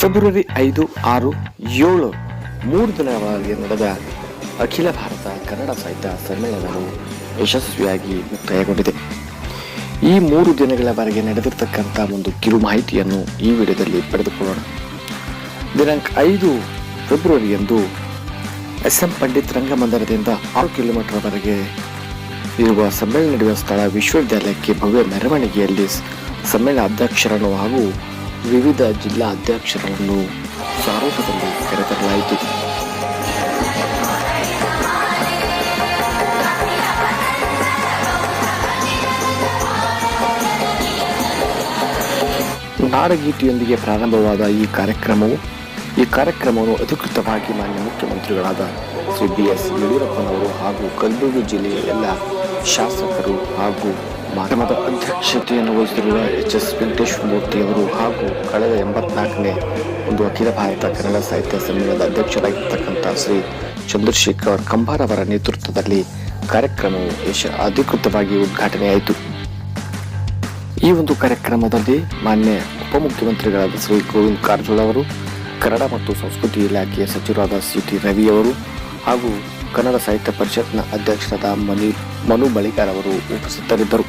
February ಐದು, ಆರು, ಏಳು, ಮೂರು ದಿನಗಳವರೆಗೆ ನಡೆದ ಅಖಿಲ ಭಾರತ ಕನ್ನಡ ಸಾಹಿತ್ಯ ಸಮ್ಮೇಳನವು ಯಶಸ್ವಿಯಾಗಿ ಮುಕ್ತಾಯಗೊಂಡಿದೆ. ಈ ಮೂರು ದಿನಗಳವರೆಗೆ ನಡೆದಿರ್ತಕ್ಕಂಥ ಒಂದು ಕಿರು ಮಾಹಿತಿಯನ್ನು ಈ ವಿಡಿಯೋದಲ್ಲಿ ಪಡೆದುಕೊಳ್ಳೋಣ. ದಿನಾಂಕ ಐದು ಫೆಬ್ರವರಿಯಂದು ಎಸ್ ಎಂ ಪಂಡಿತ್ ರಂಗಮಂದಿರದಿಂದ ಆರು ಕಿಲೋಮೀಟರ್ವರೆಗೆ ಇರುವ ಸಮ್ಮೇಳನ ನಡೆಯುವ ಸ್ಥಳ ವಿಶ್ವವಿದ್ಯಾಲಯಕ್ಕೆ ಭವ್ಯ ಮೆರವಣಿಗೆಯಲ್ಲಿ ಸಮ್ಮೇಳನ ಅಧ್ಯಕ್ಷರನ್ನು ಹಾಗೂ ವಿವಿಧ ಜಿಲ್ಲಾ ಅಧ್ಯಕ್ಷರನ್ನು ಸಾರೋಟದಲ್ಲಿ ಕರೆತರಲಾಯಿತು. ನಾಡಗೀತೆಯೊಂದಿಗೆ ಪ್ರಾರಂಭವಾದ ಈ ಕಾರ್ಯಕ್ರಮವು, ಈ ಕಾರ್ಯಕ್ರಮವನ್ನು ಅಧಿಕೃತವಾಗಿ ಮಾನ್ಯ ಮುಖ್ಯಮಂತ್ರಿಗಳಾದ ಶ್ರೀ ಬಿ ಎಸ್ ಯಡಿಯೂರಪ್ಪನವರು ಹಾಗೂ ಕಲಬುರಗಿ ಜಿಲ್ಲೆಯ ಎಲ್ಲ ಶಾಸಕರು ಹಾಗೂ ಮಾಧ್ಯಮದ ಅಧ್ಯಕ್ಷತೆಯನ್ನು ವಹಿಸಿರುವ ಎಚ್ ಎಸ್ ವೆಂಕಟೇಶ್ವರಮೂರ್ತಿಯವರು ಹಾಗೂ ಕಳೆದ ಎಂಬತ್ನಾಲ್ಕನೇ ಒಂದು ಅಖಿಲ ಭಾರತ ಕನ್ನಡ ಸಾಹಿತ್ಯ ಸಮ್ಮೇಳನದ ಅಧ್ಯಕ್ಷರಾಗಿರ್ತಕ್ಕಂಥ ಶ್ರೀ ಚಂದ್ರಶೇಖರ್ ಕಂಬಾರ್ ಅವರ ನೇತೃತ್ವದಲ್ಲಿ ಕಾರ್ಯಕ್ರಮವು ಯಶ ಅಧಿಕೃತವಾಗಿ ಉದ್ಘಾಟನೆಯಾಯಿತು. ಈ ಒಂದು ಕಾರ್ಯಕ್ರಮದಲ್ಲಿ ಮಾನ್ಯ ಉಪಮುಖ್ಯಮಂತ್ರಿಗಳಾದ ಶ್ರೀ ಗೋವಿಂದ್ ಕಾರಜೋಳ ಅವರು, ಕನ್ನಡ ಮತ್ತು ಸಂಸ್ಕೃತಿ ಇಲಾಖೆಯ ಸಚಿವರಾದ ಸಿ ಟಿ ರವಿ ಅವರು ಹಾಗೂ ಕನ್ನಡ ಸಾಹಿತ್ಯ ಪರಿಷತ್ನ ಅಧ್ಯಕ್ಷರಾದ ಮನಿ ಮನು ಬಳಿಗಾರ್ ಅವರು ಉಪಸ್ಥಿತರಿದ್ದರು.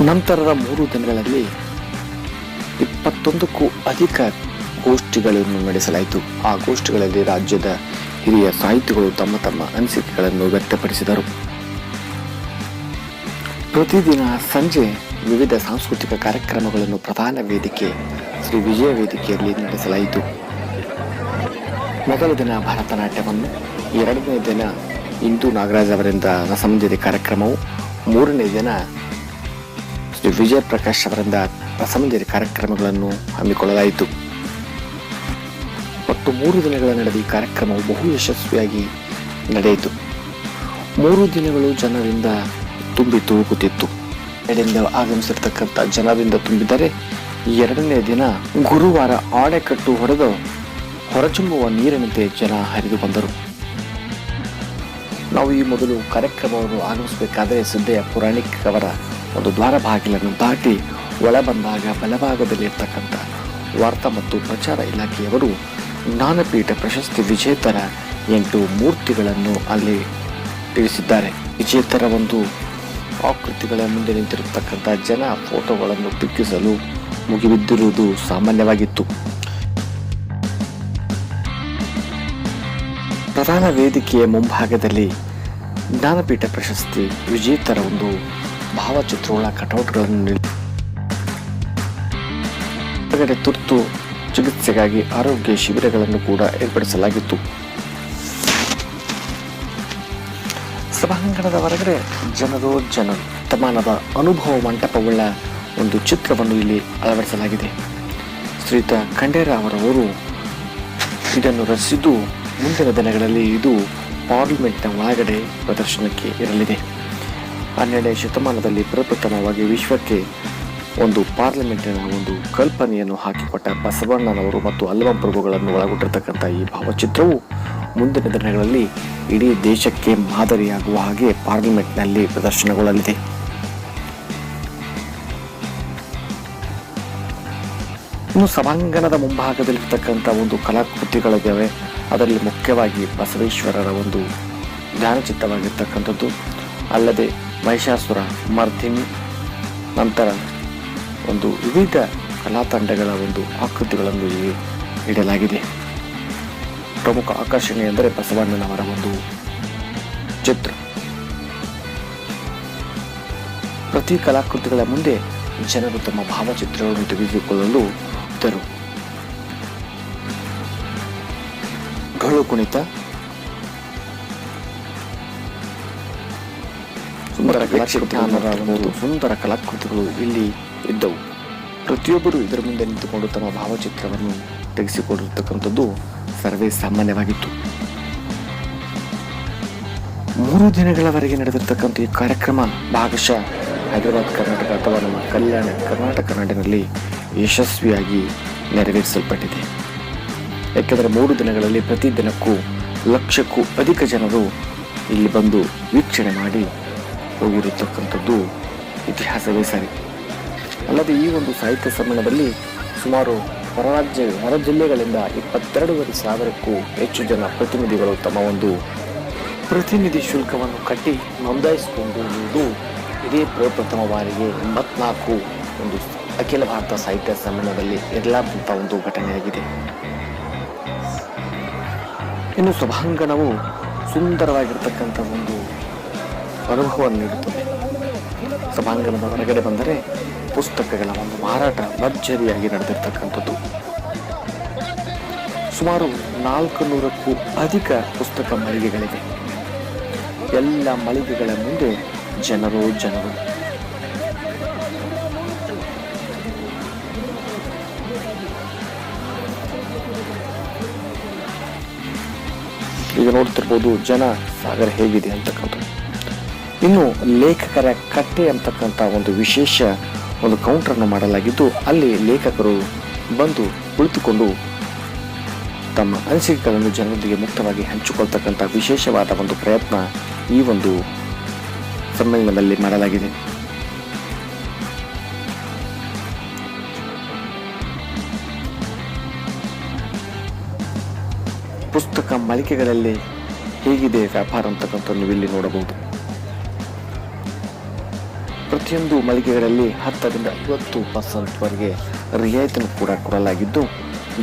ನಂತರದ ಮೂರು ದಿನಗಳಲ್ಲಿ ಇಪ್ಪತ್ತೊಂದಕ್ಕೂ ಅಧಿಕ ಗೋಷ್ಠಿಗಳನ್ನು ನಡೆಸಲಾಯಿತು. ಆ ಗೋಷ್ಠಿಗಳಲ್ಲಿ ರಾಜ್ಯದ ಹಿರಿಯ ಸಾಹಿತಿಗಳು ತಮ್ಮ ತಮ್ಮ ಅನಿಸಿಕೆಗಳನ್ನು ವ್ಯಕ್ತಪಡಿಸಿದರು. ಪ್ರತಿದಿನ ಸಂಜೆ ವಿವಿಧ ಸಾಂಸ್ಕೃತಿಕ ಕಾರ್ಯಕ್ರಮಗಳನ್ನು ಪ್ರಧಾನ ವೇದಿಕೆ, ಶ್ರೀ ವಿಜಯ ವೇದಿಕೆಯಲ್ಲಿ ನಡೆಸಲಾಯಿತು. ಮೊದಲ ದಿನ ಭರತನಾಟ್ಯವನ್ನು, ಎರಡನೇ ದಿನ ಇಂದು ನಾಗರಾಜ್ ಅವರಿಂದ ರಸಮಂಜರಿ ಕಾರ್ಯಕ್ರಮವು, ಮೂರನೇ ದಿನ ವಿಜಯ ಪ್ರಕಾಶ್ ಅವರಿಂದ ರಸಮಂಜರಿ ಕಾರ್ಯಕ್ರಮಗಳನ್ನು ಹಮ್ಮಿಕೊಳ್ಳಲಾಯಿತು. ಮತ್ತು ಮೂರು ದಿನಗಳ ನಡೆದ ಈ ಕಾರ್ಯಕ್ರಮವು ಬಹು ಯಶಸ್ವಿಯಾಗಿ ನಡೆಯಿತು. ಮೂರು ದಿನಗಳು ಜನರಿಂದ ತುಂಬಿ ತುಳುಕುತ್ತಿತ್ತು ಎಡೆಯಿಂದ ಆಗಮಿಸಿರ್ತಕ್ಕಂಥ ಜನರಿಂದ ತುಂಬಿದರೆ ಎರಡನೇ ದಿನ ಗುರುವಾರ ಆಣೆಕಟ್ಟು ಹೊಡೆದು ಹೊರಚುಂಬುವ ನೀರಿನಂತೆ ಜನ ಹರಿದು ಬಂದರು. ನಾವು ಈ ಮೊದಲು ಕಾರ್ಯಕ್ರಮವನ್ನು ಆಗಮಿಸಬೇಕಾದರೆ ಸಿದ್ದಯ್ಯ ಪುರಾಣಿಕ್ ಅವರ ಒಂದು ದ್ವಾರ ಬಾಗಿಲನ್ನು ದಾಟಿ ಒಳ ಬಂದಾಗ ಬಲಭಾಗದಲ್ಲಿ ಇರ್ತಕ್ಕಂಥ ವಾರ್ತಾ ಮತ್ತು ಪ್ರಚಾರ ಇಲಾಖೆಯವರು ಜ್ಞಾನಪೀಠ ಪ್ರಶಸ್ತಿ ವಿಜೇತರ ಎಂಟು ಮೂರ್ತಿಗಳನ್ನು ಅಲ್ಲಿ ತಿಳಿಸಿದ್ದಾರೆ ವಿಜೇತರ ಒಂದು ಆಕೃತಿಗಳ ಮುಂದೆ ನಿಂತಿರತಕ್ಕಂಥ ಜನ ಫೋಟೋಗಳನ್ನು ಪಿಕ್ಕಿಸಲು ಮುಗಿಬಿದ್ದಿರುವುದು ಸಾಮಾನ್ಯವಾಗಿತ್ತು. ಪ್ರಧಾನ ವೇದಿಕೆಯ ಮುಂಭಾಗದಲ್ಲಿ ಜ್ಞಾನಪೀಠ ಪ್ರಶಸ್ತಿ ವಿಜೇತರ ಒಂದು ಭಾವಚಿತ್ರಗಳ ಕಟೌಟ್ಗಳನ್ನು ಹೊರಗಡೆ ತುರ್ತು ಚಿಕಿತ್ಸೆಗಾಗಿ ಆರೋಗ್ಯ ಶಿಬಿರಗಳನ್ನು ಕೂಡ ಏರ್ಪಡಿಸಲಾಗಿತ್ತು. ಸಭಾಂಗಣದ ಹೊರಗಡೆ ಜನರು ಜನರು ತಮಾನದ ಅನುಭವ ಮಂಟಪವುಳ್ಳ ಒಂದು ಚಿತ್ರವನ್ನು ಇಲ್ಲಿ ಅಳವಡಿಸಲಾಗಿದೆ. ಶ್ರೀಯುತ ಖಂಡೇರ ಅವರವರು ಇದನ್ನು ರಚಿಸಿದ್ದು ಮುಂದಿನ ದಿನಗಳಲ್ಲಿ ಇದು ಪಾರ್ಲಿಮೆಂಟ್ನ ಒಳಗಡೆ ಪ್ರದರ್ಶನಕ್ಕೆ ಇರಲಿದೆ. ಹನ್ನೆರಡನೇ ಶತಮಾನದಲ್ಲಿ ಪ್ರಪ್ರಥಮವಾಗಿ ವಿಶ್ವಕ್ಕೆ ಒಂದು ಪಾರ್ಲಿಮೆಂಟಿನ ಒಂದು ಕಲ್ಪನೆಯನ್ನು ಹಾಕಿಕೊಟ್ಟ ಬಸವಣ್ಣನವರು ಮತ್ತು ಅಲ್ವಂ ಪ್ರಭುಗಳನ್ನು ಒಳಗೊಂಡಿರ್ತಕ್ಕಂಥ ಈ ಭಾವಚಿತ್ರವು ಮುಂದಿನ ದಿನಗಳಲ್ಲಿ ಇಡೀ ದೇಶಕ್ಕೆ ಮಾದರಿಯಾಗುವ ಹಾಗೆ ಪಾರ್ಲಿಮೆಂಟ್ನಲ್ಲಿ ಪ್ರದರ್ಶನಗೊಳ್ಳಲಿದೆ. ಇನ್ನು ಸಭಾಂಗಣದ ಮುಂಭಾಗದಲ್ಲಿರ್ತಕ್ಕಂಥ ಒಂದು ಕಲಾಕೃತಿಗಳಿದ್ದಾವೆ ಅದರಲ್ಲಿ ಮುಖ್ಯವಾಗಿ ಬಸವೇಶ್ವರರ ಒಂದು ಧ್ಯಾನಚಿತ್ತವಾಗಿರ್ತಕ್ಕಂಥದ್ದು ಅಲ್ಲದೆ ಮಹಿಷಾಸುರ ಮರ್ಧಿನಿ ನಂತರ ಒಂದು ವಿವಿಧ ಕಲಾ ತಂಡಗಳ ಒಂದು ಆಕೃತಿಗಳನ್ನು ಇಲ್ಲಿ ಇಡಲಾಗಿದೆ. ಪ್ರಮುಖ ಆಕರ್ಷಣೆ ಎಂದರೆ ಬಸವಣ್ಣನವರ ಒಂದು ಚಿತ್ರ. ಪ್ರತಿ ಕಲಾಕೃತಿಗಳ ಮುಂದೆ ಜನರು ತಮ್ಮ ಭಾವಚಿತ್ರಗಳನ್ನು ತೆಗೆದುಕೊಳ್ಳಲು ಇದ್ದರು ಘಳು ಕುಣಿತ ಸುಂದರ ಕಲಾಕೃತಿಗಳನ್ನು ಸುಂದರ ಕಲಾಕೃತಿಗಳು ಇಲ್ಲಿ ಇದ್ದವು. ಪ್ರತಿಯೊಬ್ಬರು ಇದರ ಮುಂದೆ ನಿಂತುಕೊಂಡು ತಮ್ಮ ಭಾವಚಿತ್ರವನ್ನು ತೆಗೆಸಿಕೊಂಡಿರ್ತಕ್ಕಂಥದ್ದು ಸರ್ವೇ ಸಾಮಾನ್ಯವಾಗಿತ್ತು. ಮೂರು ದಿನಗಳವರೆಗೆ ನಡೆದಿರ್ತಕ್ಕಂಥ ಈ ಕಾರ್ಯಕ್ರಮ ಭಾಗಶಃ ಹೈದರಾಬಾದ್ ಕರ್ನಾಟಕ ಅಥವಾ ನಮ್ಮ ಕಲ್ಯಾಣ ಕರ್ನಾಟಕ ನಾಡಿನಲ್ಲಿ ಯಶಸ್ವಿಯಾಗಿ ನೆರವೇರಿಸಲ್ಪಟ್ಟಿದೆ. ಯಾಕೆಂದರೆ ಮೂರು ದಿನಗಳಲ್ಲಿ ಪ್ರತಿ ದಿನಕ್ಕೂ ಲಕ್ಷಕ್ಕೂ ಅಧಿಕ ಜನರು ಇಲ್ಲಿ ಬಂದು ವೀಕ್ಷಣೆ ಮಾಡಿ ಹೋಗಿರತಕ್ಕಂಥದ್ದು ಇತಿಹಾಸವೇ ಸರಿ. ಅಲ್ಲದೆ ಈ ಒಂದು ಸಾಹಿತ್ಯ ಸಮ್ಮೇಳನದಲ್ಲಿ ಸುಮಾರು ಹೊರರಾಜ್ಯ, ಹೊರ ಜಿಲ್ಲೆಗಳಿಂದ ಇಪ್ಪತ್ತೆರಡೂವರೆ ಸಾವಿರಕ್ಕೂ ಹೆಚ್ಚು ಜನ ಪ್ರತಿನಿಧಿಗಳು ತಮ್ಮ ಒಂದು ಪ್ರತಿನಿಧಿ ಶುಲ್ಕವನ್ನು ಕಟ್ಟಿ ನೋಂದಾಯಿಸಿಕೊಂಡಿರುವುದು ಇದೇ ಪ್ರಪ್ರಥಮ ಬಾರಿಗೆ ಎಂಬತ್ನಾಲ್ಕು ಒಂದು ಅಖಿಲ ಭಾರತ ಸಾಹಿತ್ಯ ಸಮ್ಮೇಳನದಲ್ಲಿ ಇರಲಾದಂಥ ಒಂದು ಘಟನೆಯಾಗಿದೆ. ಇನ್ನು ಸಭಾಂಗಣವು ಸುಂದರವಾಗಿರ್ತಕ್ಕಂಥ ಒಂದು ಅನುಭವವನ್ನು ನೀಡುತ್ತದೆ ಸಭಾಂಗಣದ ಹೊರಗಡೆ ಬಂದರೆ ಪುಸ್ತಕಗಳ ಒಂದು ಮಾರಾಟ ಭರ್ಜರಿಯಾಗಿ ನಡೆದಿರ್ತಕ್ಕಂಥದ್ದು. ಸುಮಾರು ನಾಲ್ಕು ನೂರಕ್ಕೂ ಅಧಿಕ ಪುಸ್ತಕ ಮಳಿಗೆಗಳಿವೆ. ಎಲ್ಲ ಮಳಿಗೆಗಳ ಮುಂದೆ ಜನರು ಜನರು. ಈಗ ನೋಡ್ತಿರ್ಬೋದು ಜನ ಸಾಗರ ಹೇಗಿದೆ ಅಂತಕ್ಕಂಥದ್ದು. ಇನ್ನು ಲೇಖಕರ ಕಟ್ಟೆ ಅಂತಕ್ಕಂಥ ಒಂದು ವಿಶೇಷ ಒಂದು ಕೌಂಟರನ್ನು ಮಾಡಲಾಗಿದ್ದು, ಅಲ್ಲಿ ಲೇಖಕರು ಬಂದು ಕುಳಿತುಕೊಂಡು ತಮ್ಮ ಅನಿಸಿಕೆಗಳನ್ನು ಜನರೊಂದಿಗೆ ಮುಕ್ತವಾಗಿ ಹಂಚಿಕೊಳ್ತಕ್ಕಂಥ ವಿಶೇಷವಾದ ಒಂದು ಪ್ರಯತ್ನ ಈ ಒಂದು ಸಮ್ಮೇಳನದಲ್ಲಿ ಮಾಡಲಾಗಿದೆ. ಪುಸ್ತಕ ಮಳಿಕೆಗಳಲ್ಲಿ ಹೇಗಿದೆ ವ್ಯಾಪಾರ ಅಂತಕ್ಕಂಥ ನೀವು ಇಲ್ಲಿ ನೋಡಬಹುದು. ಪ್ರತಿಯೊಂದು ಮಳಿಗೆಗಳಲ್ಲಿ ಹತ್ತರಿಂದ ಐವತ್ತು ಪರ್ಸೆಂಟ್ವರೆಗೆ ರಿಯಾಯಿತಿಯನ್ನು ಕೂಡ ಕೊಡಲಾಗಿದ್ದು,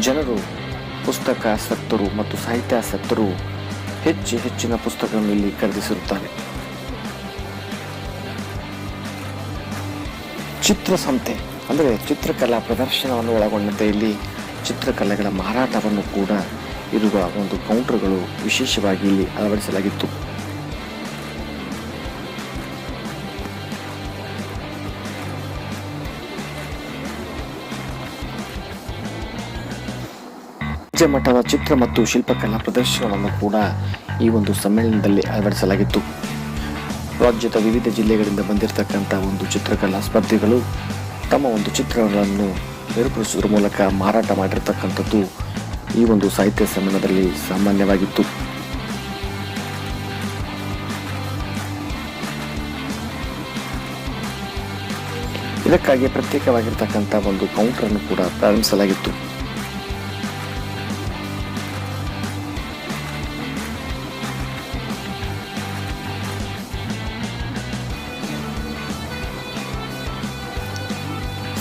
ಜನರು ಪುಸ್ತಕಾಸಕ್ತರು ಮತ್ತು ಸಾಹಿತ್ಯಾಸಕ್ತರು ಹೆಚ್ಚು ಹೆಚ್ಚಿನ ಪುಸ್ತಕಗಳನ್ನು ಇಲ್ಲಿ ಖರೀದಿಸಿರುತ್ತಾರೆ. ಚಿತ್ರಸಂತೆ ಅಂದರೆ ಚಿತ್ರಕಲಾ ಪ್ರದರ್ಶನವನ್ನು ಒಳಗೊಂಡಂತೆ ಇಲ್ಲಿ ಚಿತ್ರಕಲೆಗಳ ಮಾರಾಟವನ್ನು ಕೂಡ ಇರುವ ಒಂದು ಕೌಂಟರ್ಗಳು ವಿಶೇಷವಾಗಿ ಇಲ್ಲಿ ಅಳವಡಿಸಲಾಗಿತ್ತು. ರಾಜ್ಯ ಮಟ್ಟದ ಚಿತ್ರ ಮತ್ತು ಶಿಲ್ಪಕಲಾ ಪ್ರದರ್ಶನವನ್ನು ಕೂಡ ಈ ಒಂದು ಸಮ್ಮೇಳನದಲ್ಲಿ ಅಳವಡಿಸಲಾಗಿತ್ತು ರಾಜ್ಯದ ವಿವಿಧ ಜಿಲ್ಲೆಗಳಿಂದ ಬಂದಿರತಕ್ಕಂಥ ಒಂದು ಚಿತ್ರಕಲಾ ಸ್ಪರ್ಧಿಗಳು ತಮ್ಮ ಒಂದು ಚಿತ್ರಗಳನ್ನು ಬೇರ್ಪಡಿಸುವುದರ ಮೂಲಕ ಮಾರಾಟ ಮಾಡಿರ್ತಕ್ಕಂಥದ್ದು ಈ ಒಂದು ಸಾಹಿತ್ಯ ಸಮ್ಮೇಳನದಲ್ಲಿ ಸಾಮಾನ್ಯವಾಗಿತ್ತು. ಇದಕ್ಕಾಗಿ ಪ್ರತ್ಯೇಕವಾಗಿರ್ತಕ್ಕಂಥ ಒಂದು ಕೌಂಟರ್ ಅನ್ನು ಕೂಡ ಪ್ರಾರಂಭಿಸಲಾಗಿತ್ತು.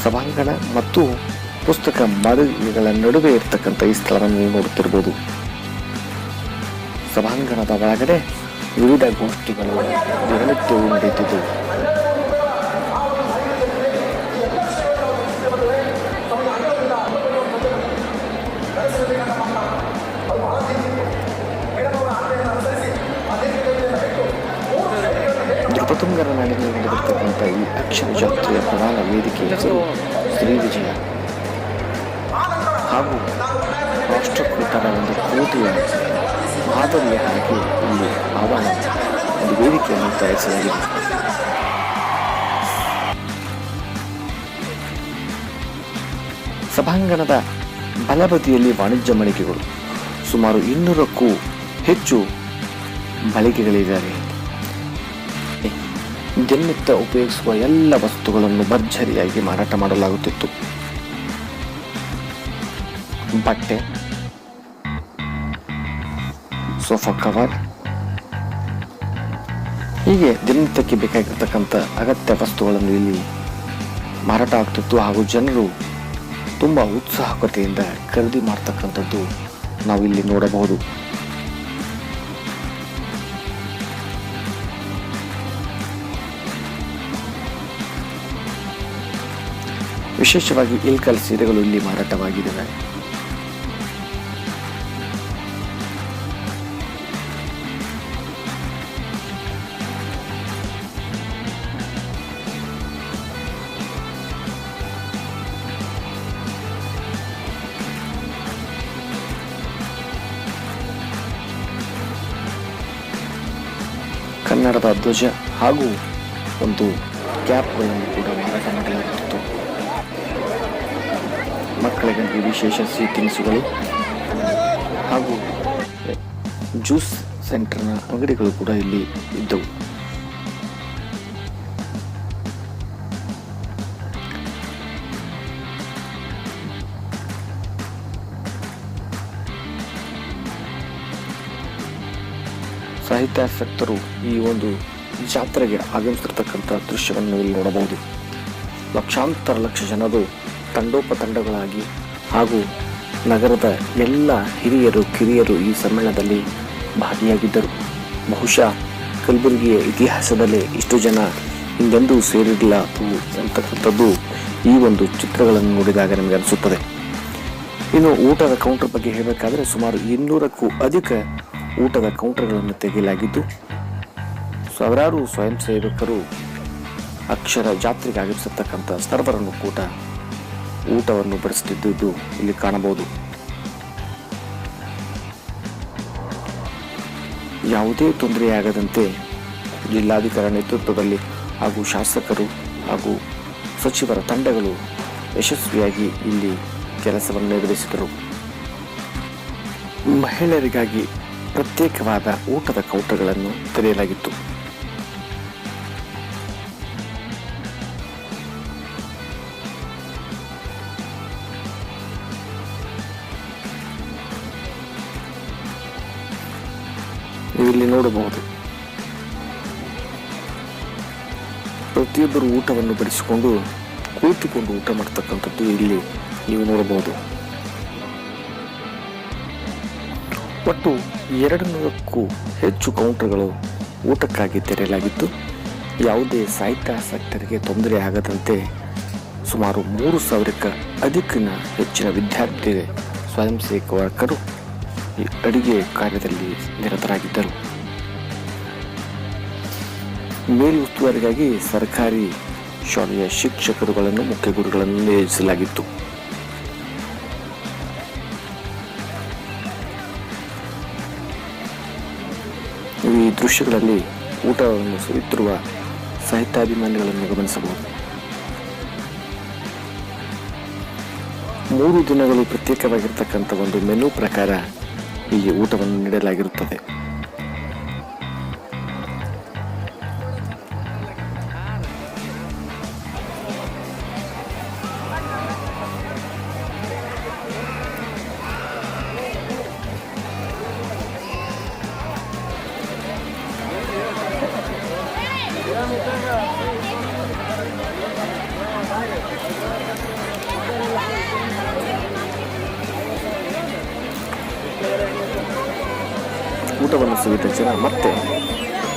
ಸಭಾಂಗಣ ಮತ್ತು ಪುಸ್ತಕ ಮಳಿಗೆಗಳ ನಡುವೆ ಇರತಕ್ಕಂಥ ಈ ಸ್ಥಳವನ್ನು ನೀವು ನೋಡುತ್ತಿರಬಹುದು. ಸಭಾಂಗಣದ ಒಳಗಡೆ ವಿವಿಧ ಗೋಷ್ಠಿಗಳು, ದಿನನಿತ್ಯವೂ ನಡೆಯುತ್ತಿದ್ದವು. ದ್ರುಪತುಂಗರ ನಾಡಿನಲ್ಲಿ ನಡೆದಿರ್ತಕ್ಕಂಥ ಈ ಅಕ್ಷರ ಜಾತ್ರೆಯ ಪ್ರಧಾನ ವೇದಿಕೆ ಶ್ರೀ ವಿಜಯ. ಹಾಗೂ ರಾಷ್ಟ್ರಕೃತರ ಒಂದು ಕೋಟೆಯ ಮಾದರಿಯ ಹಾಗೆ ಇಲ್ಲಿ ಆವರಣ ಒಂದು ವೇದಿಕೆಯನ್ನು ತಯಾರಿಸಲಾಗಿದೆ. ಸಭಾಂಗಣದ ಬಲಬದಿಯಲ್ಲಿ ವಾಣಿಜ್ಯ ಮಳಿಗೆಗಳು. ಸುಮಾರು ಇನ್ನೂರಕ್ಕೂ ಹೆಚ್ಚು ಮಳಿಗೆಗಳಿದ್ದಾವೆ ದಿನನಿತ್ಯ ಉಪಯೋಗಿಸುವ ಎಲ್ಲ ವಸ್ತುಗಳನ್ನು ಭರ್ಜರಿಯಾಗಿ ಮಾರಾಟ ಮಾಡಲಾಗುತ್ತಿತ್ತು. ಬಟ್ಟೆ, ಸೋಫಾ ಕವರ್, ಹೀಗೆ ದಿನನಿತ್ಯಕ್ಕೆ ಬೇಕಾಗಿರ್ತಕ್ಕಂಥ ಅಗತ್ಯ ವಸ್ತುಗಳನ್ನು ಇಲ್ಲಿ ಮಾರಾಟ ಆಗ್ತಿತ್ತು ಹಾಗೂ ಜನರು ತುಂಬ ಉತ್ಸಾಹಕತೆಯಿಂದ ಖರೀದಿ ಮಾಡ್ತಕ್ಕಂಥದ್ದು ನಾವಿಲ್ಲಿ ನೋಡಬಹುದು. ವಿಶೇಷವಾಗಿ ಇಲ್ಕಲ್ ಸೀರೆಗಳು ಇಲ್ಲಿ ಮಾರಾಟವಾಗಿದ್ದಾವೆ. ಕನ್ನಡದ ಧ್ವಜ ಹಾಗೂ ಒಂದು ಕ್ಯಾಪ್ಗಳನ್ನು ಕೂಡ ಮಾರಾಟ ಮಾಡಲಾಗುತ್ತಿತ್ತು ಮಕ್ಕಳಿಗಂತೂ ವಿಶೇಷ ಸಿಹಿ ತಿನಿಸುಗಳು ಹಾಗೂ ಜ್ಯೂಸ್ ಸೆಂಟರ್ನ ಅಂಗಡಿಗಳು ಕೂಡ ಇಲ್ಲಿ ಇದ್ದವು. ಸಾಹಿತ್ಯಾಸಕ್ತರು ಈ ಒಂದು ಜಾತ್ರೆಗೆ ಆಗಮಿಸಿರ್ತಕ್ಕಂಥ ದೃಶ್ಯವನ್ನು ಇಲ್ಲಿ ನೋಡಬಹುದು. ಲಕ್ಷಾಂತರ ಲಕ್ಷ ಜನರು ತಂಡೋಪತಂಡಗಳಾಗಿ ಹಾಗೂ ನಗರದ ಎಲ್ಲ ಹಿರಿಯರು, ಕಿರಿಯರು ಈ ಸಮ್ಮೇಳನದಲ್ಲಿ ಭಾಗಿಯಾಗಿದ್ದರು. ಬಹುಶಃ ಕಲಬುರಗಿಯ ಇತಿಹಾಸದಲ್ಲೇ ಇಷ್ಟು ಜನ ಹಿಂದೆಂದೂ ಸೇರಿರಲಿಲ್ಲ ಅಂತಕ್ಕಂಥದ್ದು ಈ ಒಂದು ಚಿತ್ರಗಳನ್ನು ನೋಡಿದಾಗ ನಮಗೆ ಅನಿಸುತ್ತದೆ. ಇನ್ನು ಊಟದ ಕೌಂಟರ್ ಬಗ್ಗೆ ಹೇಳಬೇಕಾದ್ರೆ ಸುಮಾರು ಇನ್ನೂರಕ್ಕೂ ಅಧಿಕ ಊಟದ ಕೌಂಟರ್ಗಳನ್ನು ತೆಗೆಯಲಾಗಿದ್ದು, ಸಾವಿರಾರು ಸ್ವಯಂ ಸೇವಕರು ಅಕ್ಷರ ಜಾತ್ರೆಗೆ ಆಗಮಿಸತಕ್ಕಂಥ ಸರ್ವರನ್ನು ಕೂಟ ಊಟವನ್ನು ಬಡಿಸುತ್ತಿದ್ದುದು ಇಲ್ಲಿ ಕಾಣಬಹುದು. ಯಾವುದೇ ತೊಂದರೆಯಾಗದಂತೆ ಜಿಲ್ಲಾಧಿಕಾರಿ ನೇತೃತ್ವದಲ್ಲಿ ಹಾಗೂ ಶಾಸಕರು ಹಾಗೂ ಸಚಿವರ ತಂಡಗಳು ಯಶಸ್ವಿಯಾಗಿ ಇಲ್ಲಿ ಕೆಲಸವನ್ನು ನಿರ್ವಹಿಸಿದರು. ಮಹಿಳೆಯರಿಗಾಗಿ ಪ್ರತ್ಯೇಕವಾದ ಊಟದ ಕೌಟಗಳನ್ನು ತೆರೆಯಲಾಗಿತ್ತು. ಇಲ್ಲಿ ನೋಡಬಹುದು. ಪ್ರತಿಯೊಬ್ಬರು ಊಟವನ್ನು ಬಡಿಸಿಕೊಂಡು ಕುಳಿತುಕೊಂಡು ಊಟ ಮಾಡ್ತಕ್ಕಂಥದ್ದು ಇಲ್ಲಿ ನೀವು ನೋಡಬಹುದು. ಒಟ್ಟು ಎರಡು ನೂರಕ್ಕೂ ಹೆಚ್ಚು ಕೌಂಟರ್ಗಳು ಊಟಕ್ಕಾಗಿ ತೆರೆಯಲಾಗಿತ್ತು. ಯಾವುದೇ ಸಾಹಿತ್ಯ ಆಸಕ್ತರಿಗೆ ತೊಂದರೆ ಆಗದಂತೆ ಸುಮಾರು ಮೂರು ಸಾವಿರಕ್ಕೆ ಅಧಿಕ ಹೆಚ್ಚಿನ ವಿದ್ಯಾರ್ಥಿ ಸ್ವಯಂ ಸೇವಕರು ಈ ಅಡಿಗೆ ಕಾರ್ಯದಲ್ಲಿ ನಿರತರಾಗಿದ್ದರು. ಮೇಲುಸ್ತುವಾರಿಗಾಗಿ ಸರ್ಕಾರಿ ಶಾಲೆಯ ಶಿಕ್ಷಕರುಗಳನ್ನು, ಮುಖ್ಯ ಗುರುಗಳನ್ನು ನಿಯೋಜಿಸಲಾಗಿತ್ತು. ಈ ದೃಶ್ಯಗಳಲ್ಲಿ ಊಟವನ್ನು ಸುರಿಯುತ್ತಿರುವ ಸಾಹಿತ್ಯಾಭಿಮಾನಿಗಳನ್ನು ಗಮನಿಸಬಹುದು. ಮೂರು ದಿನಗಳು ಪ್ರತ್ಯೇಕವಾಗಿರ್ತಕ್ಕಂಥ ಒಂದು ಮೆನು ಪ್ರಕಾರ ಇಲ್ಲಿ ಊಟವನ್ನು ನೀಡಲಾಗಿರುತ್ತದೆ. ಊಟವನ್ನು ಸವಿದ ಜನ ಮತ್ತೆ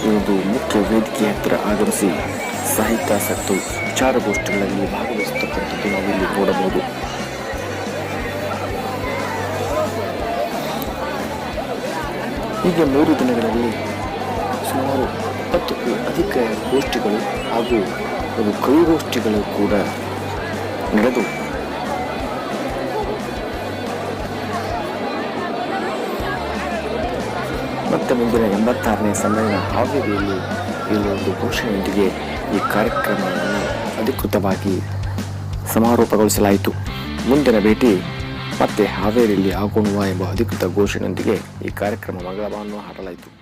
ಒಂದು ಮುಖ್ಯ ವೇದಿಕೆ ಹತ್ತಿರ ಆಗಮಿಸಿ ಸಾಹಿತ್ಯಾಸಕ್ತು ವಿಚಾರಗೋಷ್ಠಿಗಳಲ್ಲಿ ಭಾಗವಹಿಸತಕ್ಕಂಥದ್ದು ನಾವಿಲ್ಲಿ ನೋಡಬಹುದು. ಹೀಗೆ ಮೂರು ದಿನಗಳಲ್ಲಿ ಸುಮಾರು ಇಪ್ಪತ್ತಕ್ಕೂ ಅಧಿಕ ಗೋಷ್ಠಿಗಳು ಹಾಗೂ ಒಂದು ಕವಿಗೋಷ್ಠಿಗಳು ಕೂಡ ನಡೆದು ಮತ್ತೆ ಮುಂದಿನ ಎಂಬತ್ತಾರನೇ ಸಮ್ಮೇಳನ ಹಾವೇರಿಯಲ್ಲಿ ಇಲ್ಲಿ ಒಂದು ಘೋಷಣೆಯೊಂದಿಗೆ ಈ ಕಾರ್ಯಕ್ರಮವನ್ನು ಅಧಿಕೃತವಾಗಿ ಸಮಾರೋಪಗೊಳಿಸಲಾಯಿತು. ಮುಂದಿನ ಭೇಟಿ ಮತ್ತೆ ಹಾವೇರಿಯಲ್ಲಿ ಆಗೋಣ ಎಂಬ ಅಧಿಕೃತ ಘೋಷಣೆಯೊಂದಿಗೆ ಈ ಕಾರ್ಯಕ್ರಮ ಮಂಗಳವಾರವನ್ನು ಹಾಡಲಾಯಿತು.